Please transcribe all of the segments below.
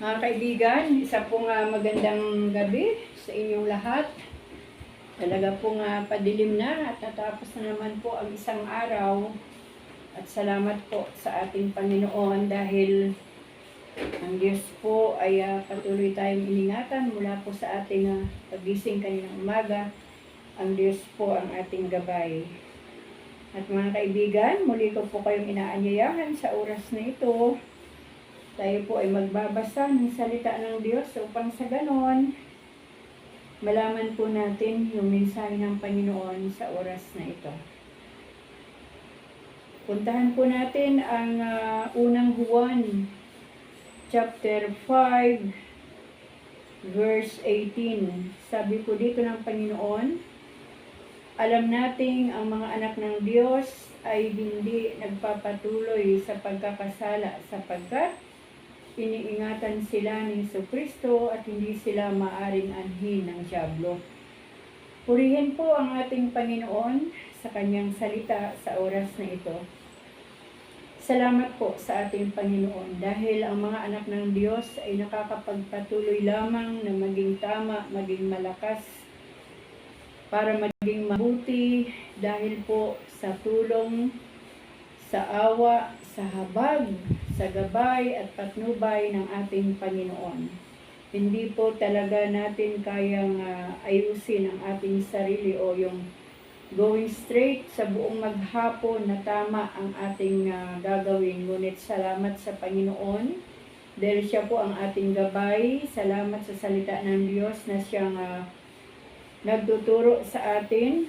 Mga kaibigan, isa pong ah, magandang gabi sa inyong lahat. Talaga pong ah, padilim na at natapos na naman po ang isang araw. At salamat po sa ating Panginoon dahil ang Diyos po ay ah, patuloy tayong iningatan mula po sa ating ah, pagising kaninang umaga. Ang Diyos po ang ating gabay. At mga kaibigan, muli ko po kayong inaanyayahan sa oras na ito tayo po ay magbabasa ng salita ng Diyos upang sa ganon, malaman po natin yung mensahe ng Panginoon sa oras na ito. Puntahan po natin ang ah, unang Juan, chapter 5, verse 18. Sabi po dito ng Panginoon, alam nating ang mga anak ng Diyos ay hindi nagpapatuloy sa pagkakasala sapagkat iniingatan sila ni Kristo at hindi sila maaring anhin ng Diablo. Purihin po ang ating Panginoon sa kanyang salita sa oras na ito. Salamat po sa ating Panginoon dahil ang mga anak ng Diyos ay nakakapagpatuloy lamang na maging tama, maging malakas, para maging mabuti dahil po sa tulong, sa awa, sa habag, sa gabay at patnubay ng ating Panginoon. Hindi po talaga natin kayang ah, ayusin ang ating sarili o yung going straight sa buong maghapon na tama ang ating ah, gagawin. Ngunit salamat sa Panginoon dahil siya po ang ating gabay. Salamat sa salita ng Diyos na siyang ah, nagtuturo sa atin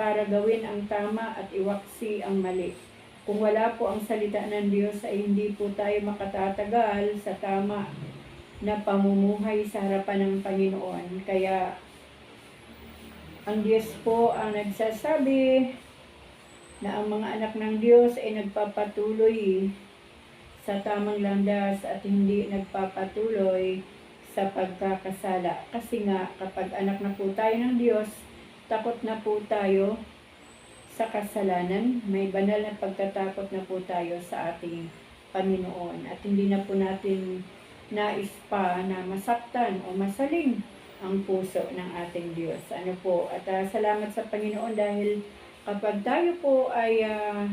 para gawin ang tama at iwaksi ang mali. Kung wala po ang salita ng Diyos ay hindi po tayo makatatagal sa tama na pamumuhay sa harapan ng Panginoon. Kaya ang Diyos po ang nagsasabi na ang mga anak ng Diyos ay nagpapatuloy sa tamang landas at hindi nagpapatuloy sa pagkakasala. Kasi nga, kapag anak na po tayo ng Diyos, takot na po tayo sa kasalanan. May banal na pagkatakot na po tayo sa ating Panginoon. At hindi na po natin nais pa na masaktan o masaling ang puso ng ating Diyos. Ano po? At ah, salamat sa Panginoon dahil kapag tayo po ay ah,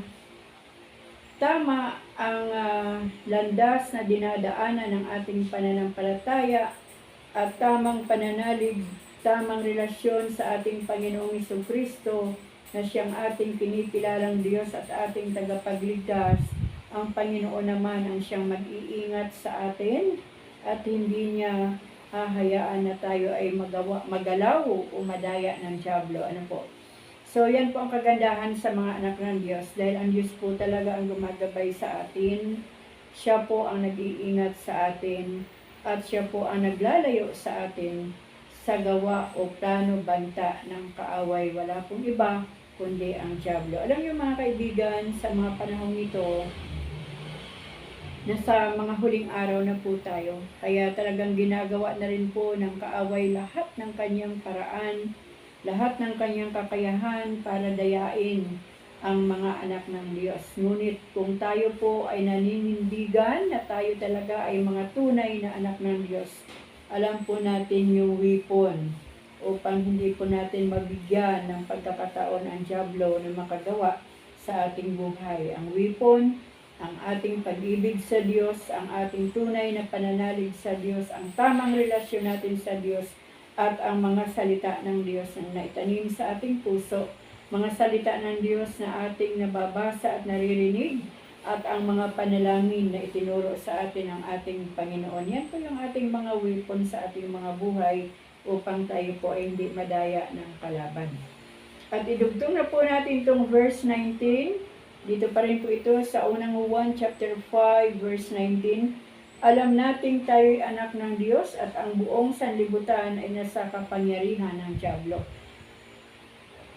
tama ang ah, landas na dinadaanan ng ating pananampalataya at tamang pananalig, tamang relasyon sa ating Panginoong Kristo na siyang ating pinipilalang Diyos at ating tagapagligtas, ang Panginoon naman ang siyang mag-iingat sa atin at hindi niya hahayaan na tayo ay magawa, magalaw o madaya ng Diablo. Ano po? So, yan po ang kagandahan sa mga anak ng Diyos dahil ang Diyos po talaga ang gumagabay sa atin. Siya po ang nag-iingat sa atin at siya po ang naglalayo sa atin sa gawa o plano banta ng kaaway. Wala pong iba kundi ang Diablo. Alam niyo mga kaibigan, sa mga panahong ito, nasa mga huling araw na po tayo. Kaya talagang ginagawa na rin po ng kaaway lahat ng kanyang paraan, lahat ng kanyang kakayahan para dayain ang mga anak ng Diyos. Ngunit kung tayo po ay naninindigan na tayo talaga ay mga tunay na anak ng Diyos, alam po natin yung weapon upang hindi po natin mabigyan ng pagkakataon ang Diablo na makagawa sa ating buhay. Ang weapon, ang ating pag-ibig sa Diyos, ang ating tunay na pananalig sa Diyos, ang tamang relasyon natin sa Diyos, at ang mga salita ng Diyos na naitanim sa ating puso, mga salita ng Diyos na ating nababasa at naririnig, at ang mga panalangin na itinuro sa atin ng ating Panginoon. Yan po yung ating mga weapon sa ating mga buhay upang tayo po ay hindi madaya ng kalaban. At idugtong na po natin itong verse 19. Dito pa rin po ito sa unang 1 chapter 5 verse 19. Alam nating tayo'y anak ng Diyos at ang buong sanlibutan ay nasa kapangyarihan ng Diablo.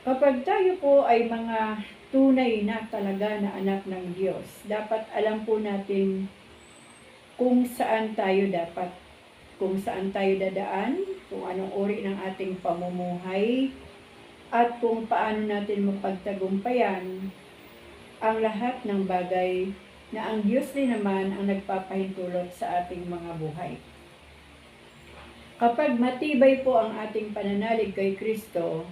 Kapag tayo po ay mga tunay na talaga na anak ng Diyos, dapat alam po natin kung saan tayo dapat, kung saan tayo dadaan, kung anong uri ng ating pamumuhay, at kung paano natin mapagtagumpayan ang lahat ng bagay na ang Diyos din naman ang nagpapahintulot sa ating mga buhay. Kapag matibay po ang ating pananalig kay Kristo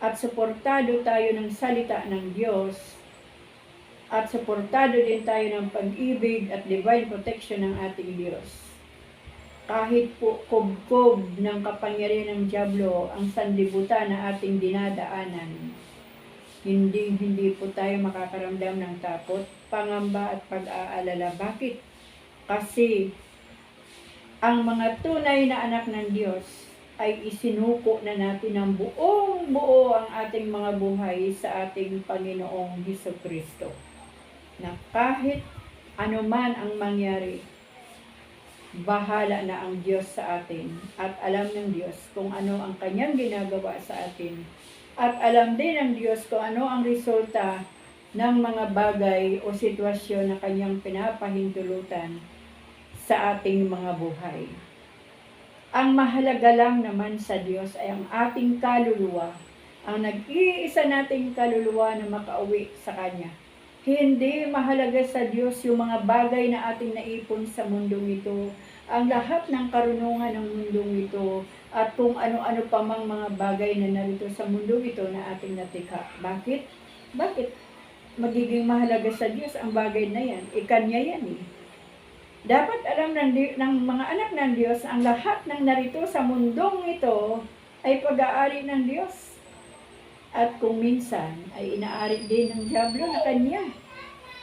at suportado tayo ng salita ng Diyos at suportado din tayo ng pag-ibig at divine protection ng ating Diyos. Kahit po kubkob ng kapangyarihan ng Diablo ang sanlibutan na ating dinadaanan, hindi hindi po tayo makakaramdam ng takot, pangamba at pag-aalala. Bakit? Kasi ang mga tunay na anak ng Diyos ay isinuko na natin ng buong buo ang ating mga buhay sa ating Panginoong Heso Kristo. Na kahit anuman ang mangyari, bahala na ang Diyos sa atin at alam ng Diyos kung ano ang kanyang ginagawa sa atin at alam din ng Diyos kung ano ang resulta ng mga bagay o sitwasyon na kanyang pinapahintulutan sa ating mga buhay. Ang mahalaga lang naman sa Diyos ay ang ating kaluluwa, ang nag-iisa nating kaluluwa na makauwi sa Kanya. Hindi mahalaga sa Diyos yung mga bagay na ating naipon sa mundong ito, ang lahat ng karunungan ng mundong ito, at kung ano-ano pa mang mga bagay na narito sa mundong ito na ating natikha. Bakit? Bakit? Magiging mahalaga sa Diyos ang bagay na yan. Ikanya yan eh. Dapat alam ng, ng mga anak ng Diyos ang lahat ng narito sa mundong ito ay pag-aari ng Diyos. At kung minsan ay inaari din ng Diablo na kanya.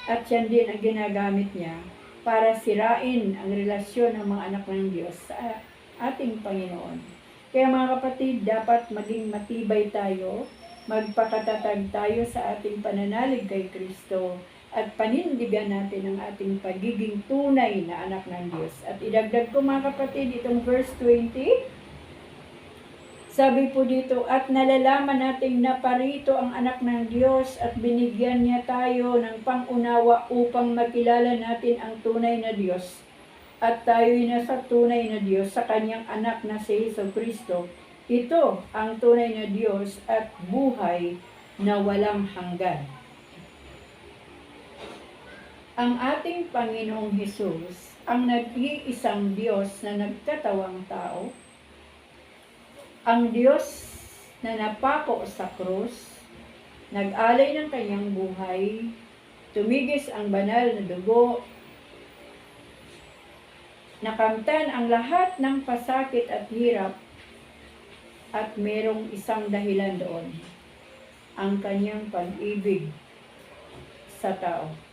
At yan din ang ginagamit niya para sirain ang relasyon ng mga anak ng Diyos sa ating Panginoon. Kaya mga kapatid, dapat maging matibay tayo, magpakatatag tayo sa ating pananalig kay Kristo at panindigan natin ang ating pagiging tunay na anak ng Diyos. At idagdag ko mga kapatid itong verse 20. Sabi po dito, at nalalaman nating naparito ang anak ng Diyos at binigyan niya tayo ng pangunawa upang makilala natin ang tunay na Diyos. At tayo'y nasa tunay na Diyos sa kanyang anak na si Heso Kristo. Ito ang tunay na Diyos at buhay na walang hanggan ang ating Panginoong Hesus, ang nag-iisang Diyos na nagkatawang tao, ang Diyos na napako sa krus, nag-alay ng kanyang buhay, tumigis ang banal na dugo, nakamtan ang lahat ng pasakit at hirap, at merong isang dahilan doon, ang kanyang pag-ibig sa tao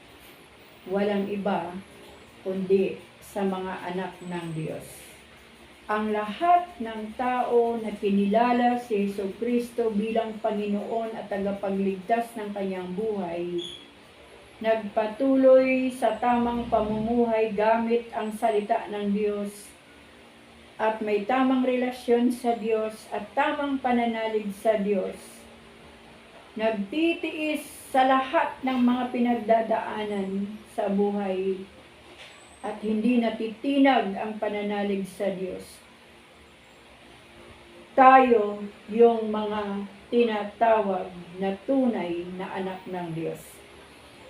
walang iba kundi sa mga anak ng Diyos. Ang lahat ng tao na kinilala si Yeso Kristo bilang Panginoon at tagapagligtas ng kanyang buhay, nagpatuloy sa tamang pamumuhay gamit ang salita ng Diyos at may tamang relasyon sa Diyos at tamang pananalig sa Diyos. Nagtitiis sa lahat ng mga pinagdadaanan sa buhay at hindi natitinag ang pananalig sa Diyos. Tayo yung mga tinatawag na tunay na anak ng Diyos.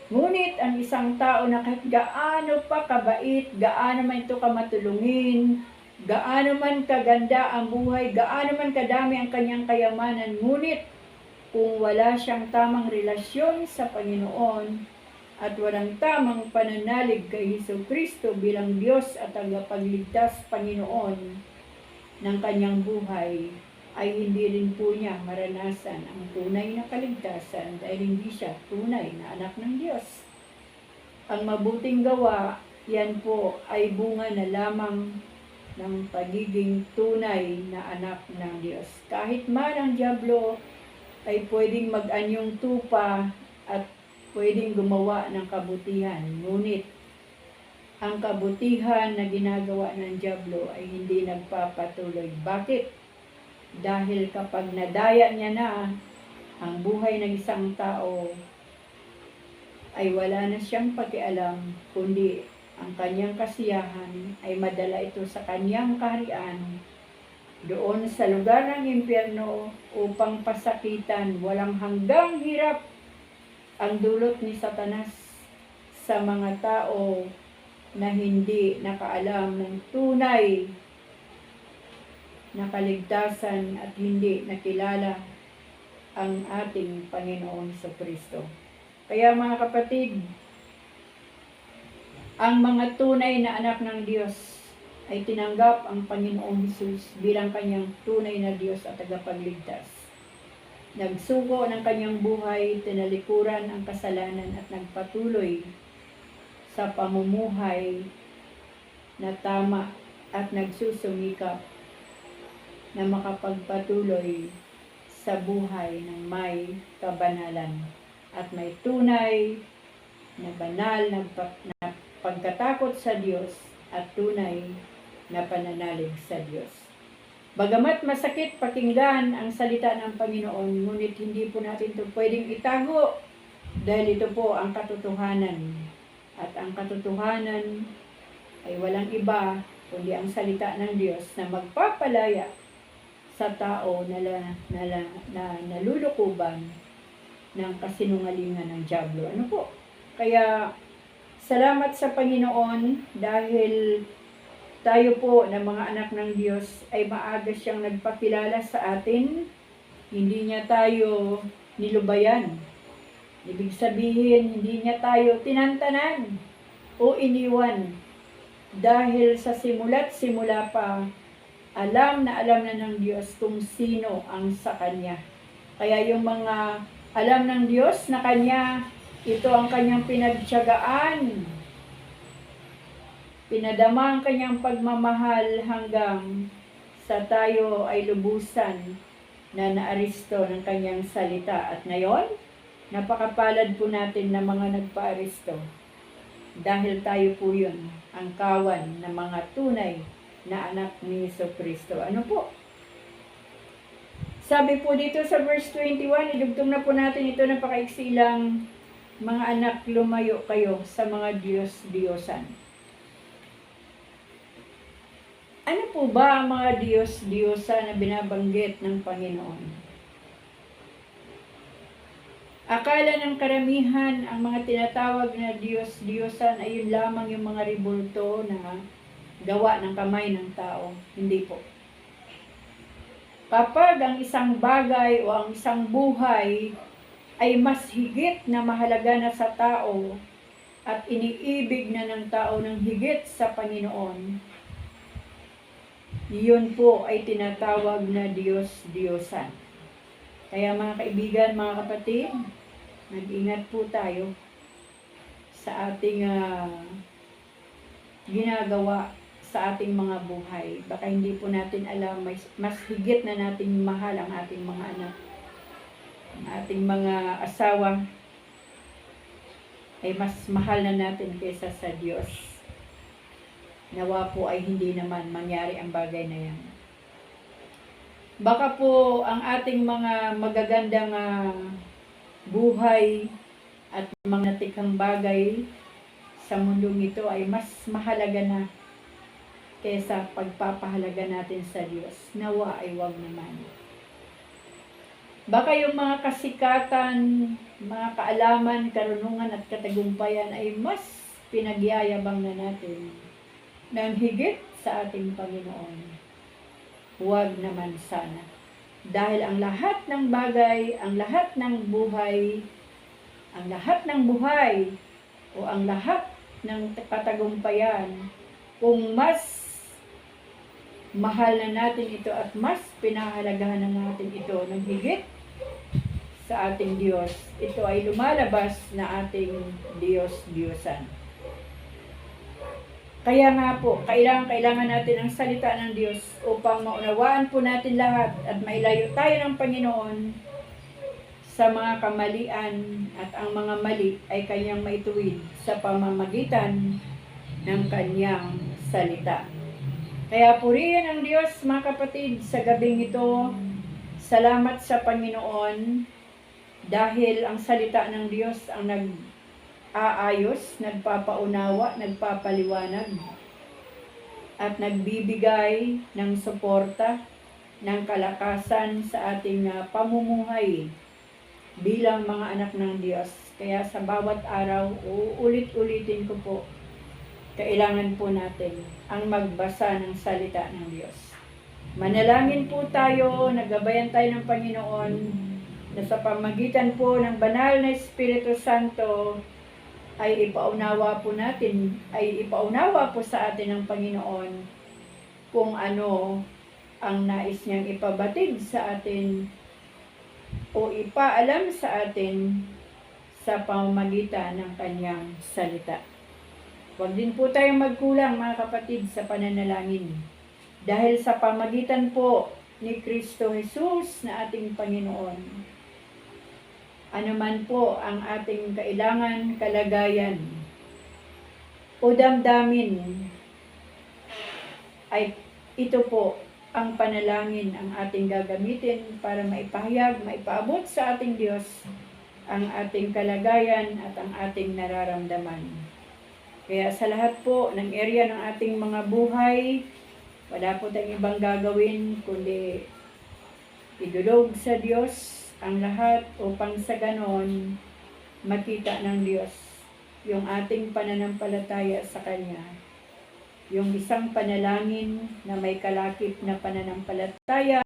Ngunit ang isang tao na kahit gaano pa kabait, gaano man ito kamatulungin, gaano man kaganda ang buhay, gaano man kadami ang kanyang kayamanan, ngunit kung wala siyang tamang relasyon sa Panginoon, at walang tamang pananalig kay Heso Kristo bilang Diyos at tagapagligtas Panginoon ng kanyang buhay, ay hindi rin po niya maranasan ang tunay na kaligtasan dahil hindi siya tunay na anak ng Diyos. Ang mabuting gawa, yan po ay bunga na lamang ng pagiging tunay na anak ng Diyos. Kahit man ang Diablo ay pwedeng mag-anyong tupa at pwedeng gumawa ng kabutihan. Ngunit, ang kabutihan na ginagawa ng Diablo ay hindi nagpapatuloy. Bakit? Dahil kapag nadaya niya na ang buhay ng isang tao, ay wala na siyang pakialam, kundi ang kanyang kasiyahan ay madala ito sa kanyang kaharian doon sa lugar ng impyerno upang pasakitan walang hanggang hirap ang dulot ni Satanas sa mga tao na hindi nakaalam ng tunay na kaligtasan at hindi nakilala ang ating Panginoon sa Kristo. Kaya mga kapatid, ang mga tunay na anak ng Diyos ay tinanggap ang Panginoong Hesus bilang kanyang tunay na Diyos at tagapagligtas. Nagsuko ng kanyang buhay, tinalikuran ang kasalanan at nagpatuloy sa pamumuhay na tama at nagsusumikap na makapagpatuloy sa buhay ng may kabanalan at may tunay na banal na pagkatakot sa Diyos at tunay na pananalig sa Diyos. Bagamat masakit pakinggan ang salita ng Panginoon, ngunit hindi po natin ito pwedeng itago dahil ito po ang katotohanan. At ang katotohanan ay walang iba kundi ang salita ng Diyos na magpapalaya sa tao na, la, na, la, na nalulukuban ng kasinungalingan ng Diablo. Ano po? Kaya salamat sa Panginoon dahil tayo po na mga anak ng Diyos ay maaga siyang nagpakilala sa atin. Hindi niya tayo nilubayan. Ibig sabihin, hindi niya tayo tinantanan o iniwan. Dahil sa simula't simula pa, alam na alam na ng Diyos kung sino ang sa Kanya. Kaya yung mga alam ng Diyos na Kanya, ito ang Kanyang pinagtyagaan Pinadama ang kanyang pagmamahal hanggang sa tayo ay lubusan na naaristo ng kanyang salita. At ngayon, napakapalad po natin na mga nagpaaristo. Dahil tayo po yun, ang kawan ng mga tunay na anak ni Yeso Kristo. Ano po? Sabi po dito sa verse 21, idugtong na po natin ito napakaiksi lang, mga anak, lumayo kayo sa mga Diyos-Diyosan. Ano po ba ang mga Diyos-Diyosa na binabanggit ng Panginoon? Akala ng karamihan ang mga tinatawag na Diyos-Diyosan ay yun lamang yung mga ribulto na gawa ng kamay ng tao. Hindi po. Kapag ang isang bagay o ang isang buhay ay mas higit na mahalaga na sa tao at iniibig na ng tao ng higit sa Panginoon, yun po ay tinatawag na Diyos-Diyosan. Kaya mga kaibigan, mga kapatid, mag-ingat po tayo sa ating uh, ginagawa sa ating mga buhay. Baka hindi po natin alam, mas, higit na nating mahal ang ating mga anak. Ang ating mga asawa ay mas mahal na natin kaysa sa Diyos. Nawa po ay hindi naman mangyari ang bagay na yan. Baka po ang ating mga magagandang uh, buhay at mga natikang bagay sa mundong ito ay mas mahalaga na kesa pagpapahalaga natin sa Diyos. Nawa ay wag naman. Baka yung mga kasikatan, mga kaalaman, karunungan at katagumpayan ay mas pinagyayabang na natin ng higit sa ating Panginoon. Huwag naman sana. Dahil ang lahat ng bagay, ang lahat ng buhay, ang lahat ng buhay, o ang lahat ng katagumpayan, kung mas mahal na natin ito at mas pinahalagahan na natin ito ng higit sa ating Diyos, ito ay lumalabas na ating Diyos-Diyosan. Kaya nga po, kailangan, kailangan natin ang salita ng Diyos upang maunawaan po natin lahat at mailayo tayo ng Panginoon sa mga kamalian at ang mga mali ay kanyang maituwid sa pamamagitan ng kanyang salita. Kaya purihin ang Diyos mga kapatid sa gabing ito. Salamat sa Panginoon dahil ang salita ng Diyos ang nag aayos, nagpapaunawa, nagpapaliwanag, at nagbibigay ng suporta, ng kalakasan sa ating uh, pamumuhay bilang mga anak ng Diyos. Kaya sa bawat araw, uulit-ulitin ko po, kailangan po natin ang magbasa ng salita ng Diyos. Manalangin po tayo, nagabayan tayo ng Panginoon, na sa pamagitan po ng banal na Espiritu Santo, ay ipaunawa po natin, ay ipaunawa po sa atin ng Panginoon kung ano ang nais niyang ipabatid sa atin o ipaalam sa atin sa pamamagitan ng kanyang salita. Huwag din po tayong magkulang mga kapatid sa pananalangin. Dahil sa pamagitan po ni Kristo Jesus na ating Panginoon, ano man po ang ating kailangan, kalagayan, o damdamin, ay ito po ang panalangin ang ating gagamitin para maipahayag, maipaabot sa ating Diyos ang ating kalagayan at ang ating nararamdaman. Kaya sa lahat po ng area ng ating mga buhay, wala po tayong ibang gagawin kundi idulog sa Diyos ang lahat upang sa ganon makita ng Diyos yung ating pananampalataya sa Kanya. Yung isang panalangin na may kalakip na pananampalataya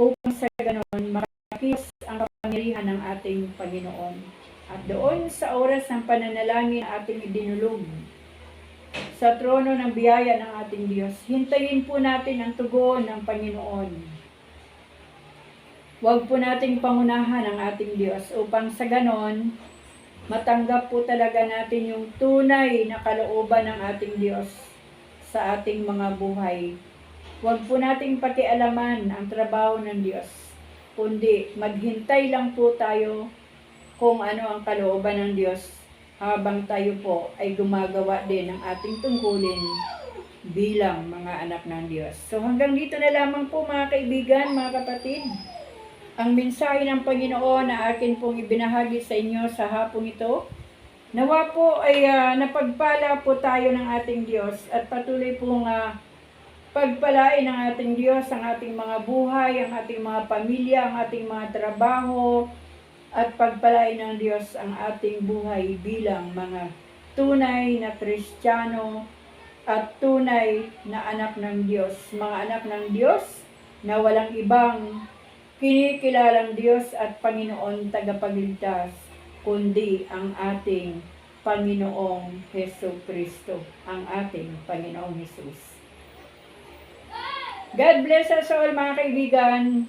upang sa ganon makakis ang kapangyarihan ng ating Panginoon. At doon sa oras ng pananalangin ating idinulog sa trono ng biyaya ng ating Diyos, hintayin po natin ang tugon ng Panginoon. Huwag po nating pangunahan ang ating Diyos upang sa ganon, matanggap po talaga natin yung tunay na kalooban ng ating Diyos sa ating mga buhay. Huwag po nating pakialaman ang trabaho ng Diyos, kundi maghintay lang po tayo kung ano ang kalooban ng Diyos habang tayo po ay gumagawa din ng ating tungkulin bilang mga anak ng Diyos. So hanggang dito na lamang po mga kaibigan, mga kapatid ang mensahe ng Panginoon na akin pong ibinahagi sa inyo sa hapong ito. Nawa po ay ah, napagpala po tayo ng ating Diyos at patuloy pong ah, pagpalain ng ating Diyos ang ating mga buhay, ang ating mga pamilya, ang ating mga trabaho, at pagpalain ng Diyos ang ating buhay bilang mga tunay na Kristiyano at tunay na anak ng Diyos. Mga anak ng Diyos na walang ibang kinikilalang Diyos at Panginoon tagapagligtas, kundi ang ating Panginoong Heso Kristo, ang ating Panginoong Jesus. God bless us all mga kaibigan.